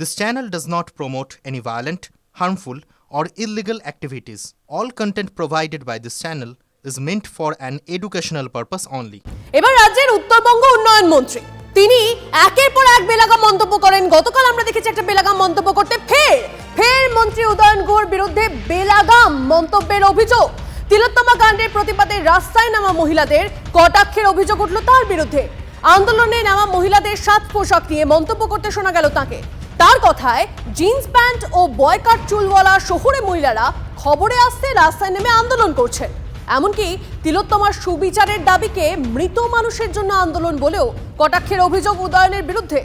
This channel does not promote any violent, harmful, or illegal activities. All content provided by this channel is meant for an educational purpose only. এবার রাজ্যের উত্তরবঙ্গ উন্নয়ন মন্ত্রী। তিনি একের পর এক বেলাগাম মন্তব্য করেন। গতকাল আমরা দেখেছি একটা বেলাগাম মন্তব্য করতে ফের ফের মন্ত্রী উদয়ন গুহর বিরুদ্ধে বেলাগাম মন্তব্যের অভিযোগ। তিলোত্তমা কাণ্ডের প্রতিবাদে রাস্তায় নামা মহিলাদের কটাক্ষের অভিযোগ উঠল তার বিরুদ্ধে। আন্দোলনে নামা মহিলাদের সাত পোশাক নিয়ে মন্তব্য করতে শোনা গেল তাকে। তার কথায় জিন্স প্যান্ট ও বয়কাট চুলওয়ালা শহুরে মহিলারা খবরে আসতে রাস্তায় নেমে আন্দোলন করছেন এমনকি তিলোত্তমার সুবিচারের দাবিকে মৃত মানুষের জন্য আন্দোলন বলেও কটাক্ষের অভিযোগ উদয়নের বিরুদ্ধে।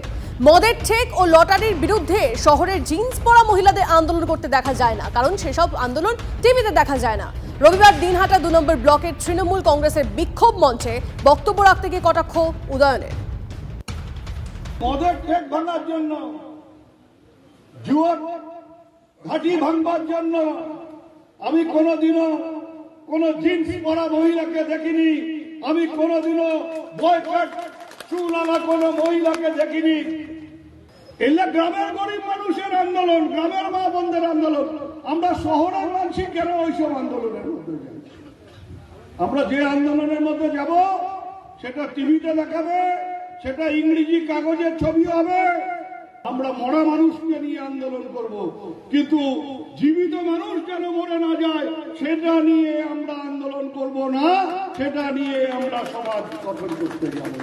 মদের ঠেক ও লটারির বিরুদ্ধে শহরের জিন্স পরা মহিলাদের আন্দোলন করতে দেখা যায় না, কারণ সেসব আন্দোলন টিভিতে দেখা যায় না। রবিবার দিনহাটা দু নম্বর ব্লকের তৃণমূল কংগ্রেসের বিক্ষোভ মঞ্চে বক্তব্য রাখতে গিয়ে কটাক্ষ উদয়নের। মদের ঠেক ভাঙার জন্য জুয়ার ঘাটি ভাঙবার জন্য আমি কোনোদিনও কোনো জিন্স পরা মহিলাকে দেখিনি। আমি কোনোদিনও বয়কাট চুল আনা কোনো মহিলাকে দেখিনি। এগুলো গ্রামের গরিব মানুষের আন্দোলন, গ্রামের মা বন্ধের আন্দোলন। আমরা শহরের মানুষই কেন ওইসব আন্দোলনের মধ্যে আমরা যে আন্দোলনের মধ্যে যাব, সেটা টিভিতে দেখাবে, সেটা ইংরেজি কাগজের ছবি হবে। আমরা মরা মানুষকে নিয়ে আন্দোলন করব। কিন্তু জীবিত মানুষ যেন মরে না যায়, সেটা নিয়ে আমরা আন্দোলন করব না, সেটা নিয়ে আমরা সমাজ গঠন করতে যাব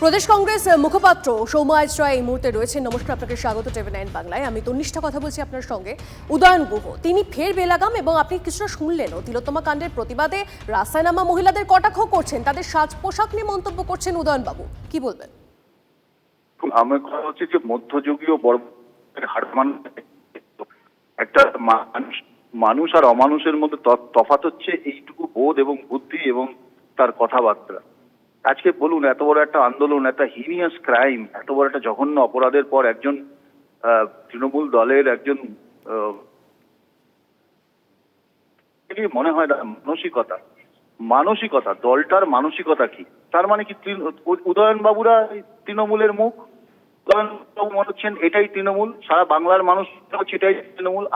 প্রদেশ কংগ্রেস মুখপাত্র সৌম্য রায় এই মুহূর্তে রয়েছেন। নমস্কার, আপনাকে স্বাগত টিভি নাইন বাংলায়। আমি তন্নিষ্ঠা কথা বলছি আপনার সঙ্গে। উদয়ন গুহ, তিনি ফের বেলাগাম এবং আপনি কিছুটা শুনলেনও তিলোত্তমা কাণ্ডের প্রতিবাদে রাস্তায় নামা মহিলাদের কটাক্ষ করছেন, তাদের সাজ পোশাক নিয়ে মন্তব্য করছেন উদয়নবাবু। কি বলবেন? আমার কথা হচ্ছে যে মধ্যযুগীয় হারমান একটা মানুষ মানুষ আর অমানুষের মধ্যে তফাত হচ্ছে এইটুকু বোধ এবং বুদ্ধি এবং তার কথাবার্তা। আজকে বলুন, এত বড় একটা আন্দোলন একটা হিনিয়াস ক্রাইম এত বড় একটা জঘন্য অপরাধের পর একজন তৃণমূল দলের একজন মনে হয় না, মানসিকতা। মানসিকতা, দলটার মানসিকতা কি? তার মানে কি উদয়ন বাবুরা তৃণমূলের মুখ? মনে হচ্ছেন, এটাই তৃণমূল। সারা বাংলার মানুষ এটাই তৃণমূল।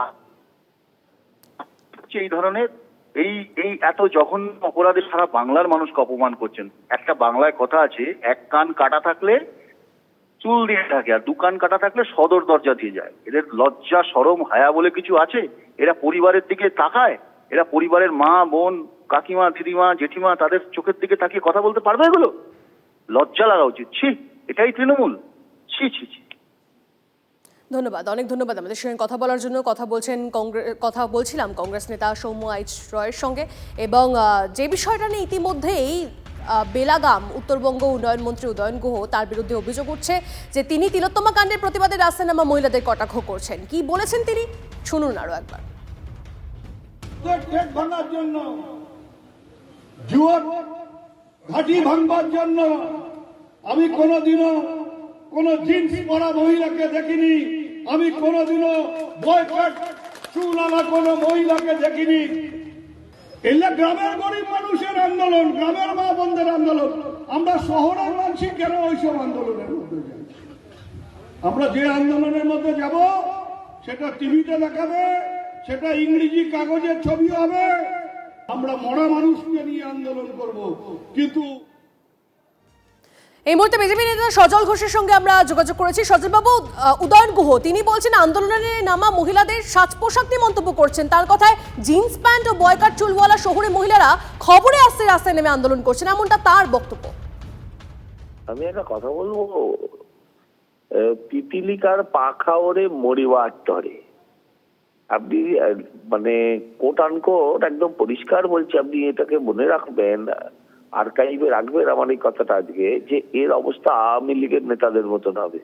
এই ধরনের, এই এই এত জঘন্য অপরাধে সারা বাংলার মানুষকে অপমান করছেন। একটা বাংলায় কথা আছে, এক কান কাটা থাকলে চুল দিয়ে থাকে, আর দু কান কাটা থাকলে সদর দরজা দিয়ে যায়। এদের লজ্জা, সরম, হায়া বলে কিছু আছে? এরা পরিবারের দিকে তাকায়? এরা পরিবারের মা, বোন, কাকিমা, দিদিমা, জেঠিমা, তাদের চোখের দিকে তাকিয়ে কথা বলতে পারবে এগুলো? লজ্জা লাগা উচিত। ছি, এটাই তৃণমূল। ছি ছি ছি ধন্যবাদ অনেক ধন্যবাদ আমাদের সঙ্গে কথা বলার জন্য। কথা বলছেন কংগ্রেস কথা বলছিলাম কংগ্রেস নেতা সৌম্য আইচ রয়ের সঙ্গে এবং যে বিষয়টা নিয়ে ইতিমধ্যেই বেলাগাম উত্তরবঙ্গ উন্নয়ন মন্ত্রী উদয়ন গুহ তার বিরুদ্ধে অভিযোগ উঠছে যে তিনি তিলোত্তমা কাণ্ডের প্রতিবাদে রাস্তায় নামা মহিলাদের কটাক্ষ করছেন। কি বলেছেন তিনি? শুনুন আরও একবার। ভাঙার জন্য জুয়ার ঘাটি ভাঙবার জন্য আমি কোনোদিনও কোন জিন্স পরা মহিলাকে দেখিনি। আমি কোনোদিনও বয়কাট চুল আনা কোনো মহিলাকে দেখিনি। এগুলো গ্রামের গরিব মানুষের আন্দোলন, গ্রামের মা বন্ধের আন্দোলন, আমরা শহরের মানুষই কেন ওইসব আন্দোলনের মধ্যে যাই? আমরা যে আন্দোলনের মধ্যে যাব, সেটা টিভিতে দেখাবে, সেটা ইংরেজি কাগজের ছবি হবে। আমরা মরা মানুষকে নিয়ে আন্দোলন করব। কিন্তু এই মুহূর্তে বিজেপি নেতা সজল ঘোষের সঙ্গে আমরা যোগাযোগ করেছি। সজলবাবু উদয়ন গুহ, তিনি বলছেন, আন্দোলনে নামা মহিলাদের সাজ পোশাক নিয়ে মন্তব্য করছেন। তার কথায় জিন্স প্যান্ট ও বয়কাট চুলওয়ালা শহুরে মহিলারা খবরে আসতে রাস্তায় নেমে আন্দোলন করছেন। এমনটা তার বক্তব্য। আমি একটা কথা বলব। পিপিলিকার পাখা ওরে মরিবার তরে। আপনি মানে কোট আনকোট একদম পরিষ্কার বলছি, আপনি এটাকে মনে রাখবেন আর্কাইভে রাখবেন আমার এই কথাটা আজকে, যে এর অবস্থা আওয়ামী লীগের নেতাদের মতন হবে।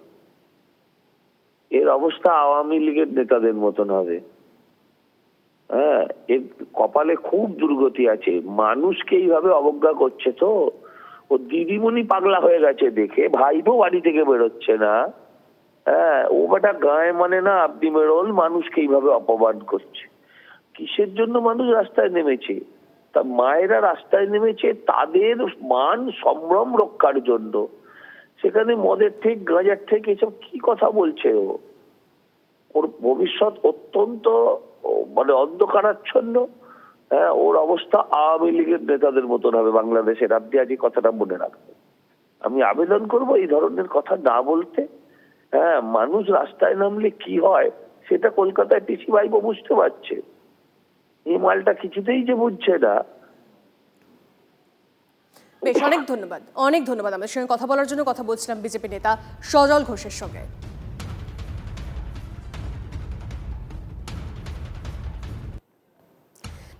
এর অবস্থা আওয়ামী লীগের নেতাদের মতন হবে। হ্যাঁ এর কপালে খুব দুর্গতি আছে। মানুষকে এইভাবে অবজ্ঞা করছে তো। ও দিদিমণি পাগলা হয়ে গেছে দেখে, ভাইপো বাড়ি থেকে বেরোচ্ছে না। হ্যাঁ ও বেটা গায়ে মানে না, আপনি বেরোল মানুষকে এইভাবে অপমান করছে। কিসের জন্য মানুষ রাস্তায় নেমেছে? মায়েরা রাস্তায় নেমেছে, তাদের মান সম্ভ্রম রক্ষার জন্য। সেখানে মদের ঠিক, গাঁজার ঠিক, এসব কি কথা বলছে ও? ওর ভবিষ্যৎ অত্যন্ত মানে অন্ধকারাচ্ছন্ন। হ্যাঁ ওর অবস্থা আওয়ামী লীগের নেতাদের মতন হবে, বাংলাদেশের। আপনি আজ কথাটা মনে রাখবেন। আমি আবেদন করব এই ধরনের কথা না বলতে। হ্যাঁ মানুষ রাস্তায় নামলে কি হয়, সেটা কলকাতায় পিসি ভাইবো বুঝতে পারছে। এই মালটা কিছুতেই যে বুঝছে না। বেশ, অনেক ধন্যবাদ অনেক ধন্যবাদ আমাদের সঙ্গে কথা বলার জন্য কথা বলছিলাম বিজেপি নেতা সজল ঘোষের সঙ্গে।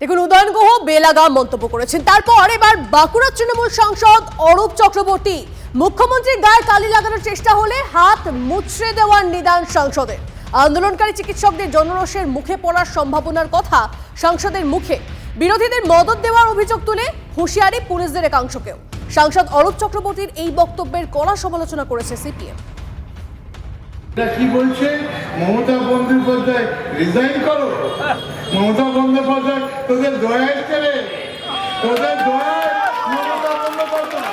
দেখুন, উদয়ন গুহ বেলাগাম মন্তব্য করেছেন। তারপর এবার বাঁকুড়া তৃণমূল সাংসদ অরূপ চক্রবর্তী, মুখ্যমন্ত্রীর গায়ে কালি লাগানোর চেষ্টা হলে হাত মুচড়ে দেওয়ার নিদান সাংসদের। আন্দোলনকারী চিকিৎসকদের জনরোষের মুখে পড়ার সম্ভাবনার কথা সাংসদের মুখে। বিরোধীদের মদত দেওয়ার অভিযোগ তুলে হুঁশিয়ারি পুলিশদের একাংশকেও। সাংসদ অরূপ চক্রবর্তীর এই বক্তব্যের কড়া সমালোচনা করেছে সিপিএম। কি বলছে? মমতা বন্দ্যোপাধ্যায় রিজাইন করো। মমতা বন্দ্যোপাধ্যায়, তোদের দয়া রে। তোদের দয়া মমতা বন্দ্যোপাধ্যায়।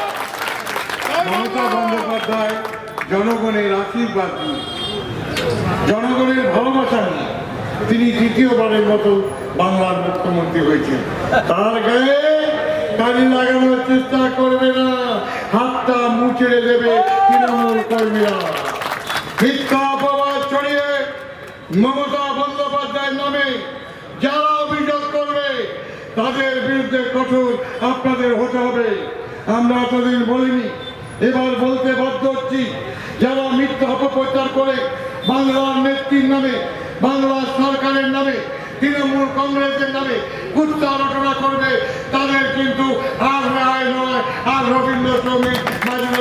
মমতা বন্দ্যোপাধ্যায়, জনগণের আশীর্বাদ নিয়ে জনগণের ভালোবাসা নিয়ে তিনি দ্বিতীয়বারের মতো বাংলার মুখ্যমন্ত্রী হয়েছেন। তার গায়ে কালি লাগানোর চেষ্টা করবে না, হাতটা মুচড়ে দেবে তৃণমূল কর্মীরা। মমতা বন্দ্যোপাধ্যায়ের নামে যারা অভিযোগ করবে, তাদের বিরুদ্ধে কঠোর আপনাদের হতে হবে। আমরা এতদিন বলিনি, এবার বলতে বাধ্য হচ্ছি, যারা মিথ্যা অপপ্রচার করে বাংলার নেত্রীর নামে বাংলার সরকারের নামে, তৃণমূল কংগ্রেসের নামে কুত্তা আলোচনা করবে, তাদের কিন্তু আর রায় নয়। আর রবীন্দ্র না